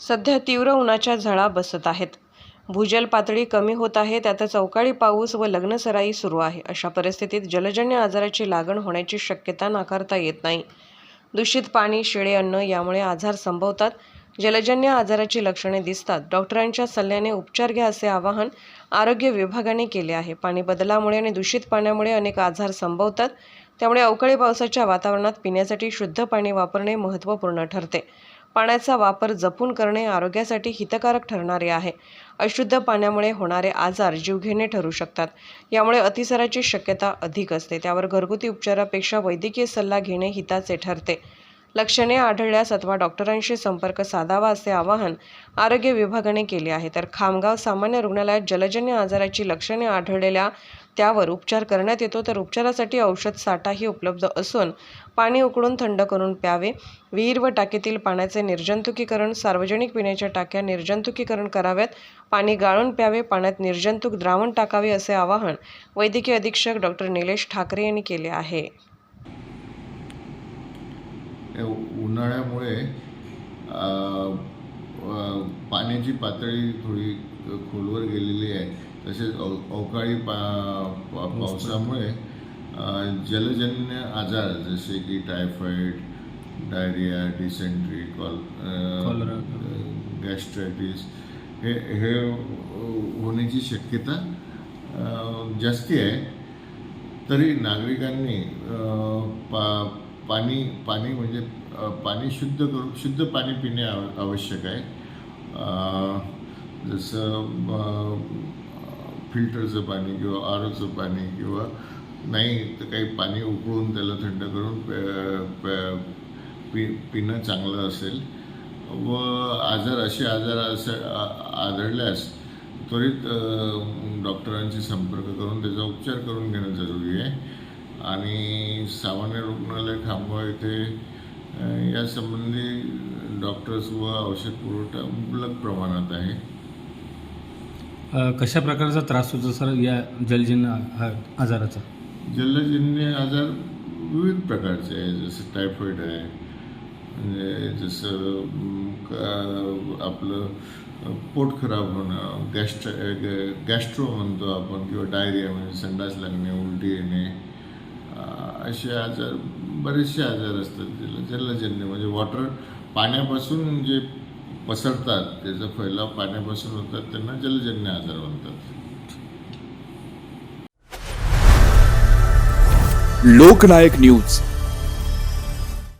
सध्या तीव्र उन्हाच्या झळा बसत आहेत. भूजल पातळी कमी होत आहे त्यातच अवकाळी पाऊस व लग्नसराई सुरू आहे. अशा परिस्थितीत जलजन्य आजाराची लागण होण्याची शक्यता नाकारता येत नाही. दूषित पाणी शिळे अन्न यामुळे आजार संभवतात. जलजन्य आजाराची लक्षणे दिसतात. डॉक्टरांच्या सल्ल्याने उपचार घ्या असे आवाहन आरोग्य विभागाने केले आहे. पाणी बदलामुळे आणि दूषित पाण्यामुळे अनेक आजार संभवतात. त्यामुळे अवकाळी पावसाच्या वातावरणात पिण्यासाठी शुद्ध पाणी वापरणे महत्त्वपूर्ण ठरते. पाण्याचा वापर जपून करणे आरोग्यासाठी हितकारक ठरणारे आहे. अशुद्ध पाण्यामुळे होणारे आजार जीवघेणे ठरू शकतात. यामुळे अतिसाराची शक्यता अधिक असते. त्यावर घरगुती उपचारापेक्षा वैद्यकीय सल्ला घेणे हिताचे ठरते. लक्षणे आढळल्यास अथवा डॉक्टरांशी संपर्क साधावा असे आवाहन आरोग्य विभागाने केले आहे. तर खामगाव सामान्य रुग्णालयात जलजन्य आजाराची लक्षणे आढळलेल्या त्यावर उपचार करण्यात येतो तर उपचारासाठी औषध साठाही उपलब्ध असून पाणी उकळून थंड करून प्यावे. विहीर व टाकीतील पाण्याचे निर्जंतुकीकरण सार्वजनिक पिण्याच्या टाक्या निर्जंतुकीकरण कराव्यात. पाणी गाळून प्यावे पाण्यात निर्जंतुक द्रावण टाकावे असे आवाहन वैद्यकीय अधीक्षक डॉक्टर निलेश ठाकरे यांनी केले आहे. उन्हाळ्यामुळे पाण्याची पातळी थोडी खोलवर गेलेली आहे. तसेच अव अवकाळी पा पा पावसामुळे जलजन्य आजार जसे की typhoid diarrhoea dysentery col cholera. Gastritis हे हे होण्याची शक्यता जास्ती आहे. तरी नागरिकांनी पा पाणी पाणी म्हणजे पाणी शुद्ध करून शुद्ध पाणी पिणे आव- आवश्यक आहे. जसं फिल्टरचं पाणी किंवा आर ओचं पाणी किंवा नाही तर काही पाणी उकळून त्याला थंड करून पि पिणं चांगलं असेल. व आजार असे आजार असं आढळल्यास त्वरित डॉक्टरांशी संपर्क करून त्याचा उपचार करून घेणं जरुरी आहे. आणि सामान्य रुग्णालय खामगाव येथे यासंबंधी डॉक्टर्स व औषध पुरवठा मुबलक प्रमाणात आहे. कशा प्रकारचा त्रास होतो सर या जलजन्य हा आजाराचा? जलजन्य आजार विविध प्रकारचे आहे जसं टायफॉईड आहे म्हणजे जसं आपलं पोट खराब होणं गॅस्ट्र गॅस्ट्रो म्हणतो आपण किंवा डायरिया म्हणजे संडास लागणे उलटी येणे असे आजार बरेचसे आजार असतात त्याला जलजन्य म्हणजे वॉटर पाण्यापासून जे पसरतात. त्याचा फैलाव पाण्यापासून होतात त्यांना जलजन्य आजार म्हणतात. लोकनायक न्यूज.